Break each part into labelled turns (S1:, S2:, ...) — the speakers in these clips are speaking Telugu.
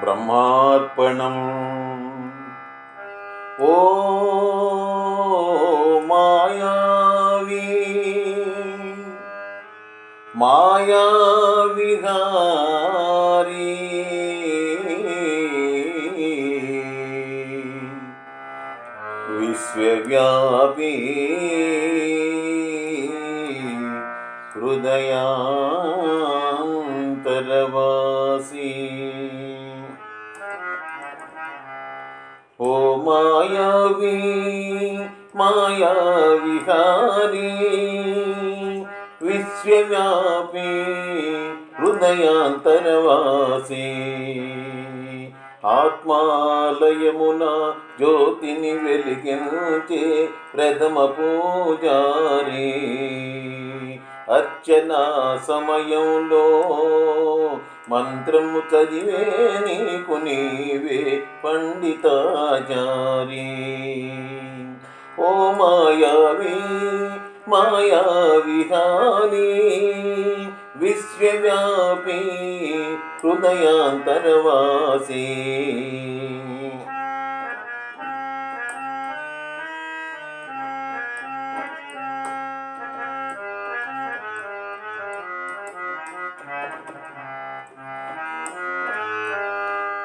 S1: బ్రహ్మార్పణం ఓ మాయావి మాయా విహారీ విశ్వవ్యాపీ మాయావి మాయా విహారీ విశ్వవ్యాపీ హృదయాంతరవాసీ ఆత్మాలయమున జ్యోతిని వెలిగించే ప్రథమ పూజారి అర్చన సమయంలో మంత్రము చదివే నీకు నీవే పండితాచారి ఓ మాయావి మాయా విహారీ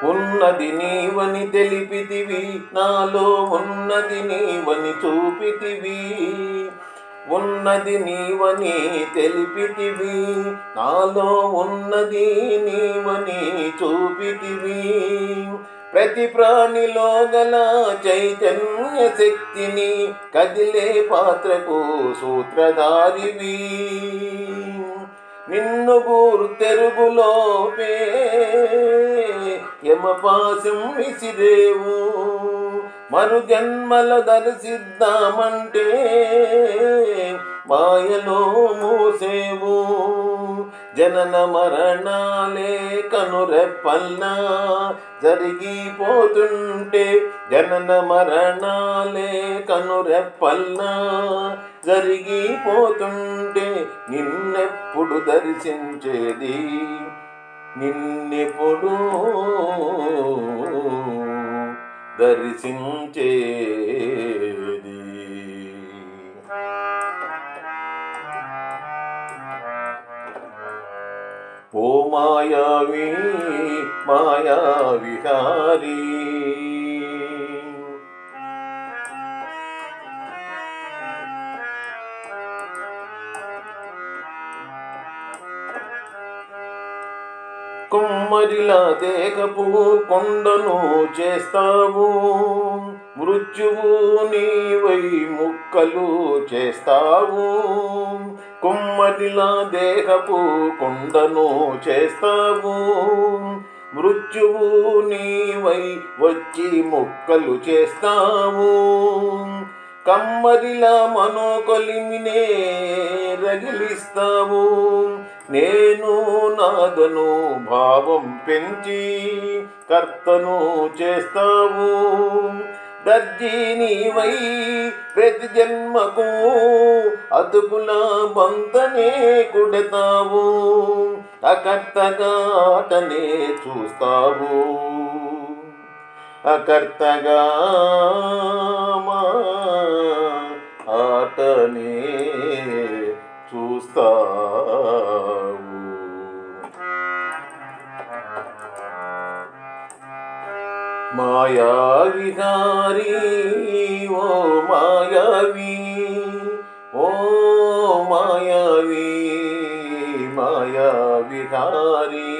S1: ఉన్నది నీవని తెలిపితివి. నాలో ఉన్నది నీవని చూపితివి. ఉన్నది నీవని తెలిపితివి. నాలో ఉన్నది నీవని చూపితివి. ప్రతి ప్రాణిలో గల చైతన్య శక్తిని కదిలే పాత్రకు సూత్రధారివి. నిన్ను గుర్తెరుగులోపే యమపాశం విసిరేవు. మరు జన్మల దర్శిద్దామంటే మాయలో మూసేవు. జనన మరణాలే కనురెప్పల్నా? జరిగిపోతుంటే జనన మరణాలే కనురెప్పల్నా? జరిగిపోతుంటే నిన్నెప్పుడు దర్శించేది? నిన్నెప్పుడు దర్శించేది మాయావి మాయా విహారీ కుమ్మరిలా తేకపు కొండను చేస్తావు మృత్యువు నీవై ముక్కలు చేస్తావు. కుమ్మరిలా దేహపు కొండను చేస్తావు. మృత్యువు నీవై వచ్చి ముక్కలు చేస్తావు. కమ్మరిలా మనోకొలిమినే రగిలిస్తావు. నేను నాదను భావం పెంచి కర్తను చేస్తావు. దర్జీనివై ప్రతి జన్మకు అతుకుల బంతనే కుడతావు. అకర్తగాటనే చూస్తావు. అకర్తగా మా ఆటనే చూస్తా మాయా విహారీ ఓ మాయావి ఓ మాయావి మాయా విహారీ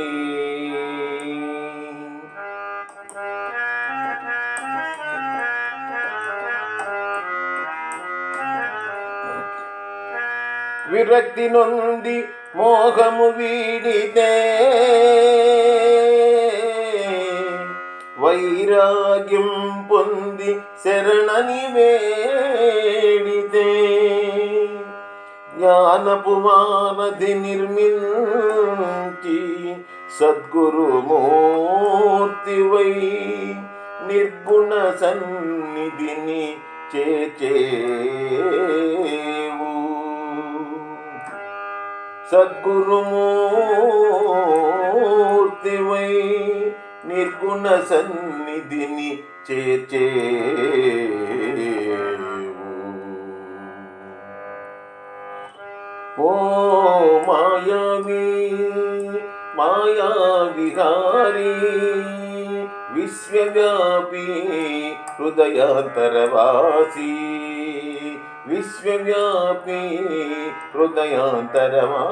S1: విరక్తి నుండి వైరాగ్యం పొంది శరణని వేడితే. జ్ఞానపువారధి నిర్మించి సద్గురు మూర్తివై నిర్గుణ సన్నిధిని చేచేవు. సద్గురుమూర్తివై నిర్గుణ సన్నిధిని చేర్చేవు ఓ మాయావి మాయా విహారీ విశ్వవ్యాపీ హృదయాంతరవాసీ విశ్వవ్యాపీ హృదయాంతరవా